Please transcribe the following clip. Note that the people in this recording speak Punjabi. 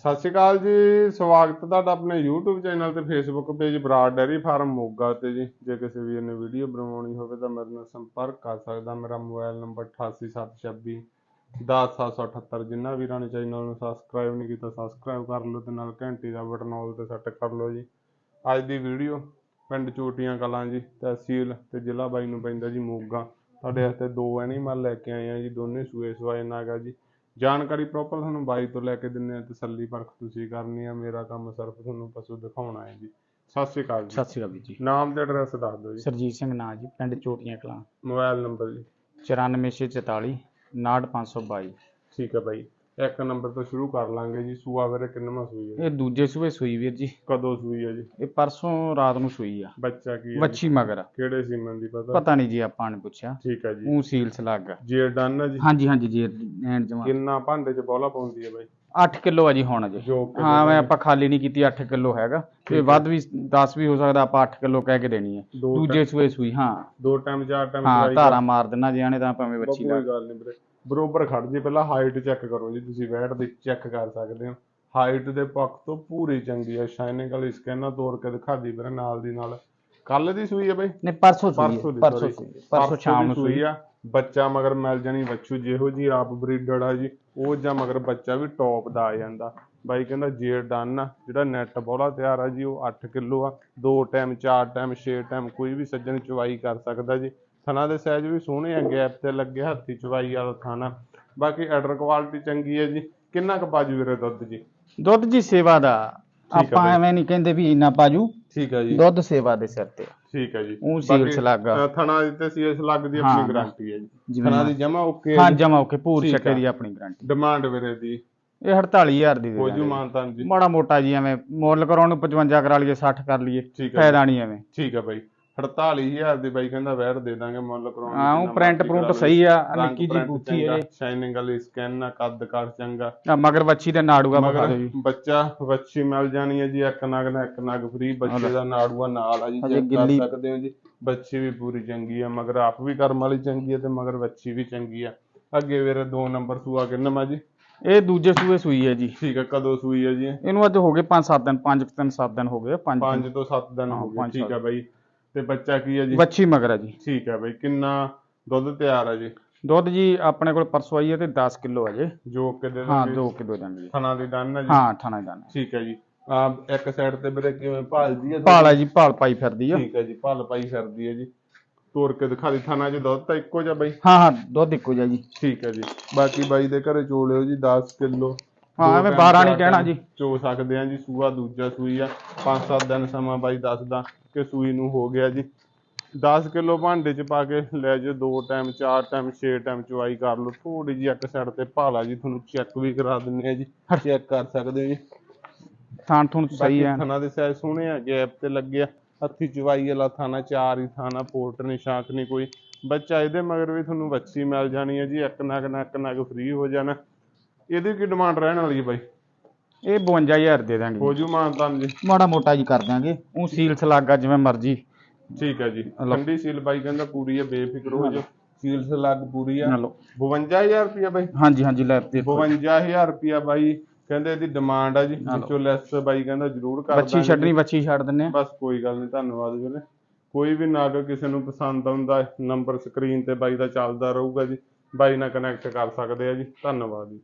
ਸਤਿ ਸ਼੍ਰੀ ਅਕਾਲ ਜੀ, ਸਵਾਗਤ ਤੁਹਾਡਾ ਆਪਣੇ YouTube ਚੈਨਲ ਤੇ Facebook page Brar dairy farm Moga ਤੇ ਜੀ। ਜੇ ਕਿਸੇ ਵੀਰ ਨੇ ਵੀਡੀਓ ਬਣਾਉਣੀ ਹੋਵੇ ਤਾਂ ਮੇਰੇ ਨਾਲ ਸੰਪਰਕ ਕਰ ਸਕਦਾ। ਮੇਰਾ ਮੋਬਾਈਲ ਨੰਬਰ 8876 10778 ਜਿਨ੍ਹਾਂ ਵੀਰਾਂ ਨੇ ਚੈਨਲ ਨੂੰ ਸਬਸਕ੍ਰਾਈਬ ਨਹੀਂ ਕੀਤਾ ਸਬਸਕ੍ਰਾਈਬ ਕਰ ਲਓ ਤੇ ਨਾਲ ਘੰਟੀ ਦਾ ਬਟਨ ਆਲ ਤੇ ਸੈੱਟ ਕਰ ਲਓ ਜੀ। ਅੱਜ ਦੀ ਵੀਡੀਓ ਪਿੰਡ ਚੋਟੀਆਂ ਕਲਾਂ ਜੀ, ਤਹਿਸੀਲ ਤੇ ਜ਼ਿਲ੍ਹਾ ਬਾਈ ਨੂੰ ਪੈਂਦਾ ਜੀ ਮੋਗਾ। ਤੁਹਾਡੇ ਵਾਸਤੇ ਦੋ ਐਨੀਮਲ ਲੈ ਕੇ ਆਏ ਆ ਜੀ, ਦੋਨੇ ਸੂਏ ਸਵਾਏ ਨਾਗਾ ਜੀ। ਜਾਣਕਾਰੀ ਪ੍ਰੋਪਰ ਤੁਹਾਨੂੰ ਬਾਈ ਤੋਂ ਲੈ ਕੇ ਦਿੰਨੇ ਆ ਤਸੱਲੀ ਪਰਖ ਤੁਸੀਂ ਕਰਨੀ ਆ। ਮੇਰਾ ਕੰਮ ਸਿਰਫ ਤੁਹਾਨੂੰ ਪਸ਼ੂ ਦਿਖਾਉਣਾ ਹੈ ਜੀ। ਸਤਿ ਸ਼੍ਰੀ ਅਕਾਲ ਜੀ। ਸਤਿ ਸ਼੍ਰੀ ਅਕਾਲ ਵੀਰ ਜੀ। ਨਾਮ ਤੇ ਐਡਰੈਸ ਦੱਸ ਦਿਓ ਜੀ। ਸਰਜੀਤ ਸਿੰਘ ਨਾਂ ਜੀ ਪਿੰਡ ਚੋਟੀਆਂ ਕਲਾਂ। ਮੋਬਾਈਲ ਨੰਬਰ ਜੀ। 94644 69522 ਠੀਕ ਹੈ ਬਾਈ। ਇੱਕ ਨੰਬਰ ਤੋਂ ਸ਼ੁਰੂ ਕਰ ਲਾਂਗੇ ਜੀ ਸੂਆ ਵੀਰੇ ਕਿੰਨਵਾਂ ਸੂਈ ਹੈ ਇਹ ਦੂਜੇ ਸੂਏ ਸੂਈ ਵੀਰ ਜੀ। ਕਦੋਂ ਸੂਈ ਹੈ ਜੀ? ਇਹ ਪਰਸੋਂ ਰਾਤ ਨੂੰ ਸੂਈ ਆ। ਬੱਚਾ ਕੀ ਹੈ ਜੀ? ਵੱਛੀ ਮਗਰ। ਕਿਹੜੇ ਸੀਮਨ ਦੀ ਪਤਾ? ਪਤਾ ਨਹੀਂ ਜੀ ਆਪਾਂ ਨੇ ਪੁੱਛਿਆ। ਠੀਕ ਹੈ ਜੀ। ਉਹ ਸੀਲਸ ਲੱਗ ਜੇ ਡਨ ਹੈ ਜੀ? ਹਾਂਜੀ ਹਾਂਜੀ ਜੀ ਐਂਡ ਜਮਾ ਕਿੰਨਾ ਭਾਂਡੇ ਚ ਬੋਲਾ ਪਾਉਂਦੀ ਹੈ ਬਾਈ? 8 ਕਿਲੋ ਆ ਜੀ ਹੁਣ ਜੀ ਜੋ ਕਿ ਹਾਂ ਮੈਂ ਆਪਾਂ ਖਾਲੀ ਨਹੀਂ ਕੀਤੀ 8 ਕਿਲੋ ਹੈਗਾ। ਤੇ ਵੱਧ ਵੀ 10 ਵੀ ਹੋ ਸਕਦਾ ਆਪਾਂ 8 ਕਿਲੋ ਕਹਿ ਕੇ ਦੇਣੀ ਹੈ ਦੋ ਦੂਜੇ ਸੂਏ ਸੂਈ ਹਾਂ। ਦੋ ਟਾਈਮ ਚਾਰ ਟਾਈਮ ਹਾਂ ਧਾਰਾ ਮਾਰ ਦੇਣਾ ਜਿਆਣੇ ਤਾਂ ਭਾਵੇਂ ਵੱਛੀ ਕੋਈ ਗੱਲ ਨਹੀਂ ਵੀਰੇ। ਬਰੋਬਰ ਖੜ ਜੇ ਪਹਿਲਾਂ ਹਾਈਟ ਚੈੱਕ ਕਰੋ ਜੀ ਤੁਸੀਂ ਵੈਟ ਦੀ ਚੈੱਕ ਕਰ ਸਕਦੇ ਹੋ। ਹਾਈਟ ਦੇ ਪੱਖ ਤੋਂ ਪੂਰੀ ਚੰਗੀ ਹੈ ਸ਼ਾਈਨਿੰਗ ਵਾਲੀ ਸਕਿਨ ਨਾਲ ਤੋੜ ਕੇ ਦਿਖਾ ਦੀ ਵੀਰੇ ਨਾਲ ਦੀ ਨਾਲ। ਕੱਲ ਦੀ ਸੂਈ ਹੈ ਬਾਈ? ਨਹੀਂ ਪਰਸੋਂ ਸੂਈ ਪਰਸੋਂ। ਸੂਈ ਪਰਸੋਂ ਸ਼ਾਮ ਨੂੰ ਸੂਈ ਆ। ਬੱਚਾ ਮਗਰ ਮਿਲ ਜਾਣੀ ਵੱਛੂ ਜਿਹੋ ਜੀ ਆਪ ਬਰੀਡਰ ਆ ਜੀ। ਉਹ ਜਾਂ ਮਗਰ ਬੱਚਾ ਵੀ ਟੌਪ ਦਾ ਆ ਜਾਂਦਾ। ਬਾਈ ਕਹਿੰਦਾ ਜੇ ਡਨ ਆ ਜਿਹੜਾ ਨੈਟ ਬੋਲਾ ਤਿਆਰ ਆ ਜੀ ਉਹ 8 ਕਿਲੋ ਆ। ਦੋ ਟਾਈਮ ਚਾਰ ਟਾਈਮ ਛੇ ਟਾਈਮ ਕੋਈ ਵੀ ਸੱਜਣ ਚਵਾਈ ਕਰ ਸਕਦਾ ਜੀ। ਥਣਾ ਦੇ ਸਾਈਜ਼ ਵੀ ਸੋਹਣੇ ਆ ਗੈਪ ਤੇ ਲੱਗੇ ਹੱਥੀ ਚਵਾਈ ਵਾਲਾ ਥਾਣਾ। ਬਾਕੀ ਆਰਡਰ ਕੁਆਲਿਟੀ ਚੰਗੀ ਹੈ ਜੀ। ਕਿੰਨਾ ਕੁ ਬਾਜੂ ਵੀਰੇ ਦੁੱਧ ਜੀ? ਦੁੱਧ ਜੀ ਸੇਵਾ ਦਾ। ਆਪਾਂ। ਐਵੇਂ ਨਹੀਂ ਕਹਿੰਦੇ ਵੀ ਇੰਨਾ ਪਾਜੂ। ਠੀਕ ਹੈ ਜੀ। ਦੁੱਧ ਸੇਵਾ ਦੇ ਸਿਰ ਤੇ। ਠੀਕ ਹੈ ਜੀ। ਉਹ ਸੀਲਸ ਲੱਗਾ। ਥਣਾ ਦੀ ਤੇ ਸੀਲਸ ਲੱਗਦੀ ਆਪਣੀ ਗਾਰੰਟੀ ਹੈ ਜੀ। ਥਣਾ ਦੀ ਜਮਾ ਓਕੇ ਹਾਂ ਜਮਾ ਓਕੇ ਪੂਰ ਆ। ਦੀ ਆਪਣੀ ਗਾਰੰਟੀ ਡਿਮਾਂਡ ਵੀਰੇ ਦੀ। ਇਹ 48000 ਦੀ ਹੋ ਜੂ ਦਾਂਗੇ। ਮਾਨਤਾਨ ਜੀ। ਮਾੜਾ ਮੋਟਾ ਜੀ ਐਵੇਂ ਮੁੱਲ ਕਰਾਉਣ ਨੂੰ 55 ਕਰਾ ਲਈਏ 60 ਕਰ ਲਈਏ। ਫਾਇਦਾ ਨਹੀਂ ਐਵੇਂ। ਠੀਕ ਹੈ ਬਾਈ। 48000 ਦੀ ਬਾਈ ਕਹਿੰਦਾ ਵੈਟ ਦੇ ਦਾਂਗੇ ਮੁੱਲ ਕਰਾਉਣ ਹਾਂ ਉਹ ਪ੍ਰਿੰਟ ਪ੍ਰਿੰਟ ਸਹੀ ਆ ਨਿੱਕੀ ਜੀ ਬੂਥੀ ਹੈ ਸ਼ਾਈਨਿੰਗ ਵਾਲੀ ਸਕੈਨ ਆ ਕੱਦ ਕਰ ਚੰਗਾ। ਆ ਮਗਰ ਵੱਛੀ ਤੇ ਨਾੜੂਗਾ ਬਖਾ ਦਿਓ ਜੀ। ਬੱਚਾ ਵੱਛੀ ਮਿਲ ਜਾਣੀ ਹੈ ਜੀ ਇੱਕ ਨਗ ਨਾਲ ਇੱਕ ਨਗ ਫ੍ਰੀ ਬੱਚੇ ਦਾ ਨਾੜੂਆ ਨਾਲ ਆ ਜੀ ਚੈੱਕ ਕਰ ਸਕਦੇ ਹੋ ਜੀ। ਬੱਚੀ ਵੀ ਪੂਰੀ ਚੰਗੀ ਆ ਮਗਰ ਆਪ ਵੀ ਕਰਮ ਵਾਲੀ ਚੰਗੀ ਆ ਤੇ ਮਗਰ ਵੱਛੀ ਵੀ ਚੰਗੀ ਆ। ਅੱਗੇ ਵੀਰੇ ਦੋ ਨੰਬਰ ਸੂਆ ਕਿੰਨਾ ਜੀ? ਇਹ ਦੂਜੇ ਸੂਏ ਸੂਈ ਹੈ ਜੀ। ਠੀਕ ਹੈ ਕਦੋਂ ਸੂਈ ਹੈ ਜੀ ਇਹਨੂੰ ਅੱਜ ਹੋ ਗਏ 5-7 ਦਿਨ 5 3 7 ਦਿਨ ਹੋ ਗਏ 5 5 ਤੋਂ 7 ਦਿਨ ਹਾਂ, ਗਏ ਠੀਕ। ਹੈ ਬਾਈ। ਤੇ ਬੱਚਾ ਕੀ ਹੈ ਜੀ? ਵੱਛੀ ਮਗਰ ਹੈ ਜੀ। ਠੀਕ ਹੈ ਬਾਈ ਕਿੰਨਾ ਦੁੱਧ ਤਿਆਰ ਹੈ ਜੀ? ਦੁੱਧ ਜੀ ਆਪਣੇ ਕੋਲ ਪਰਸੋਂ ਆਈ ਹੈ ਤੇ 10 ਕਿਲੋ ਹੈ ਜੀ। ਜੋ ਕਿ ਦੇ ਹਾਂ ਦਾਂਗੇ 2 ਕਿਲੋ ਜਾਂਦੀ ਹੈ ਥਣਾ ਦੀ ਡਨ ਹੈ ਜੀ। ਹਾਂ ਠਾਣਾ ਦਾਣਾ ਠੀਕ ਹੈ ਜੀ। ਆ ਇੱਕ ਸਾਈਡ ਤੇ ਵੀਰੇ ਕਿਵੇਂ ਭਾਲਦੀ ਹੈ? ਭਾਲ ਹੈ ਜੀ ਭਾਲ ਪਾਈ ਫਿਰਦੀ ਆ। ਠੀਕ ਹੈ ਜੀ ਭਲ ਪਾਈ ਫਿਰਦੀ ਹੈ ਜੀ। ਤੋੜ ਕੇ ਦਿਖਾ ਦੀ ਥਾਣਾ ਚ ਦੁੱਧ ਤਾਂ ਇੱਕੋ ਜਿਹਾ ਬਾਈ। ਹਾਂ ਹਾਂ ਦੁੱਧ ਇੱਕੋ ਜਿਹਾ ਜੀ। ਠੀਕ ਹੈ ਜੀ। ਬਾਕੀ ਬਾਈ ਦੇ ਘਰੇ ਚੋਲਿਓ ਜੀ 10 ਕਿਲੋ। ਹਾਂ, ਐਵੇਂ 12 ਨਹੀਂ ਕਹਿਣਾ ਜੀ। ਚੋ ਸਕਦੇ ਆ ਜੀ ਸੂਆ ਦੂਜਾ ਸੂਈ ਆ 5-7 ਦਿਨ ਸਮਾਂ ਬਾਈ ਦੱਸਦਾ ਕਿ ਸੂਈ ਨੂੰ ਹੋ ਗਿਆ ਜੀ। 10 ਕਿਲੋ ਭਾਂਡੇ ਚ ਪਾ ਕੇ ਲੈ ਜਾਓ ਦੋ ਟਾਈਮ ਚਾਰ ਟਾਈਮ ਛੇ ਟਾਈਮ ਚਵਾਈ ਕਰ ਲਓ। ਥੋੜੀ ਜੀ ਇੱਕ ਸਾਈਡ ਤੇ ਭਾਲਾ ਜੀ ਤੁਹਾਨੂੰ ਚੈੱਕ ਵੀ ਕਰਾ ਦਿੰਨੇ ਆ ਜੀ ਚੈੱਕ ਕਰ ਸਕਦੇ ਹੋ ਜੀ। ਥਾਣ ਥੁਣ ਸਹੀ ਹੈ ਥਾਣਾ ਦੇ ਸਾਈਜ਼ ਸੋਹਣੇ ਆ ਗੈਪ ਤੇ ਲੱਗਿਆ ਹੱਥੀ ਚਵਾਈ ਵਾਲਾ ਥਾਣਾ ਚਾਰ ਹੀ ਥਾਣਾ ਪੋਰਟ ਨਹੀਂ ਸ਼ਾਂਕ ਨਹੀਂ ਕੋਈ। ਬੱਚਾ ਇਹਦੇ ਮਗਰ ਵੀ ਤੁਹਾਨੂੰ ਵੱਛੀ ਮਿਲ ਜਾਣੀ ਹੈ ਜੀ ਇੱਕ ਨਗ ਨਾਲ ਇੱਕ ਨਗ ਫ੍ਰੀ ਹੋ ਜਾਣਾ। ਇਹਦੀ ਕੀ ਡਿਮਾਂਡ ਰਹਿਣ ਵਾਲੀ ਹੈ ਬਾਈ? ਇਹ 52000 ਦੇ ਦਾਂਗੇ ਹੋ ਜੂ ਮਾਨਤਾਨ ਜੀ। ਮਾੜਾ ਮੋਟਾ ਜੀ ਕਰ ਦਾਂਗੇ ਉਹ ਸੀਲਸ ਲੱਗਾ ਜਿਵੇਂ ਮਰਜ਼ੀ। ਠੀਕ ਹੈ ਜੀ। ਲਓ। ਠੰਡੀ ਸੀਲ ਬਾਈ ਕਹਿੰਦਾ ਪੂਰੀ ਹੈ ਬੇਫਿਕਰ ਹੋ ਜਾਓ। ਸੀਲ ਸੇ ਲੱਗ ਪੂਰੀ ਆ। ਨਾ ਲਓ। 52000 ਰੁਪਿਆ ਬਾਈ? ਹਾਂਜੀ ਹਾਂਜੀ ਲੈ ਤੇ 52000 ਰੁਪਿਆ ਬਾਈ। ਕਹਿੰਦੇ ਇਹਦੀ ਡਿਮਾਂਡ ਆ ਜੀ। ਲਓ। ਵਿੱਚੋਂ ਲੈਸ ਬਾਈ ਕਹਿੰਦਾ ਜ਼ਰੂਰ ਕਰ ਬੱਚੀ ਦਾਂਗੇ ਛੱਡਣੀ ਬੱਚੀ ਛੱਡ ਦਿੰਨੇ ਆ। ਬਸ ਕੋਈ ਗੱਲ ਨਹੀਂ ਧੰਨਵਾਦ ਵੀਰੇ। ਕੋਈ ਵੀ ਨਾਗ ਕਿਸੇ ਨੂੰ ਪਸੰਦ ਆਉਂਦਾ ਨੰਬਰ ਸਕਰੀਨ ਤੇ ਬਾਈ ਦਾ ਚੱਲਦਾ ਰਹੂਗਾ ਜੀ। ਬਾਈ ਨਾਲ ਕਨੈਕਟ ਕਰ ਸਕਦੇ ਆ ਜੀ। ਧੰਨਵਾਦ ਜੀ।